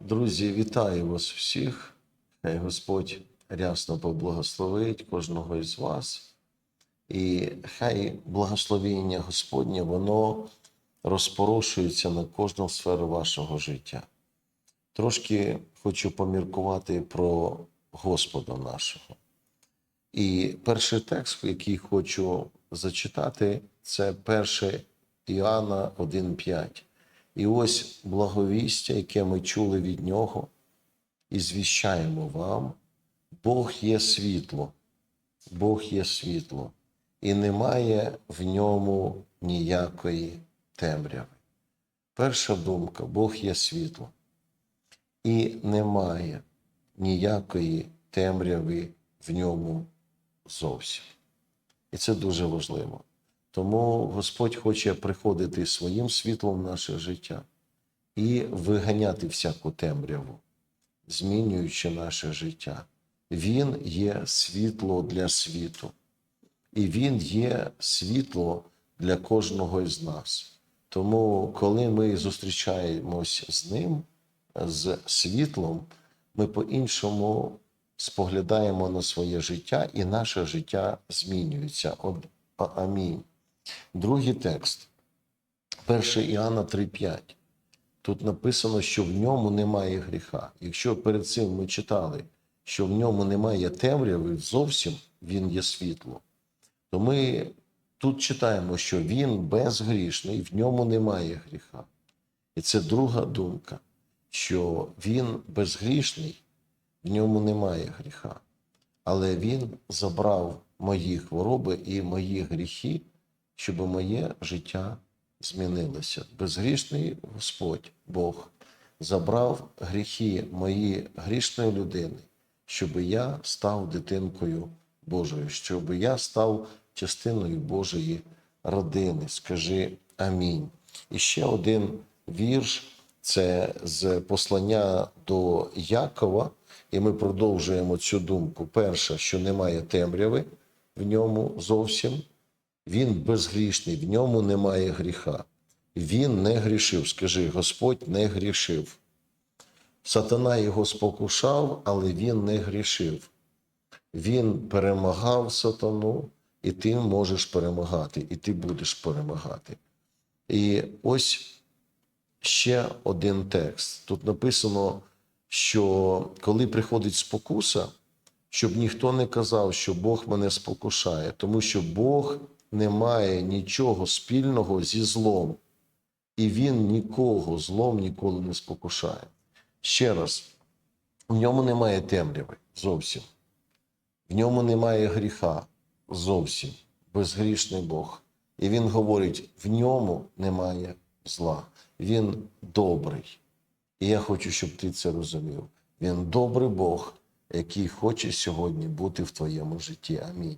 Друзі, вітаю вас всіх. Хай Господь рясно поблагословить кожного із вас. І хай благословіння Господнє, воно розпорошується на кожну сферу вашого життя. Трошки хочу поміркувати про Господа нашого. І перший текст, який хочу зачитати, це 1 Іоанна 1,5. І ось благовістя, яке ми чули від нього, і звіщаємо вам, Бог є світло, Бог є світло, і немає в ньому ніякої темряви. Перша думка Бог є світло, і немає ніякої темряви в ньому зовсім. І це дуже важливо. Тому Господь хоче приходити своїм світлом в наше життя і виганяти всяку темряву, змінюючи наше життя. Він є світло для світу, і Він є світло для кожного із нас. Тому, коли ми зустрічаємось з ним, з світлом, ми по-іншому споглядаємо на своє життя, і наше життя змінюється. Амінь. Другий текст, 1 Іоанна 3,5. Тут написано, що в ньому немає гріха. Якщо перед цим ми читали, що в ньому немає темряви, зовсім він є світло, то ми тут читаємо, що він безгрішний, в ньому немає гріха. І це друга думка, що він безгрішний, в ньому немає гріха. Але він забрав мої хвороби і мої гріхи, щоб моє життя змінилося. Безгрішний Господь Бог забрав гріхи мої грішної людини, щоб я став дитинкою Божою, щоб я став частиною Божої родини. Скажи амінь. І ще один вірш це з послання до Якова, і ми продовжуємо цю думку. Перша, що немає темряви в ньому зовсім. Він безгрішний, в ньому немає гріха. Він не грішив. Скажи, Господь не грішив. Сатана його спокушав, але він не грішив. Він перемагав сатану, і ти можеш перемагати, і ти будеш перемагати. І ось ще один текст. Тут написано, що коли приходить спокуса, щоб ніхто не казав, що Бог мене спокушає, тому що Бог не має нічого спільного зі злом, і Він нікого злом ніколи не спокушає. Ще раз, в ньому немає темряви зовсім, в ньому немає гріха зовсім, безгрішний Бог. І Він говорить: в ньому немає зла. Він добрий. І я хочу, щоб ти це розумів. Він добрий Бог, який хоче сьогодні бути в твоєму житті. Амінь.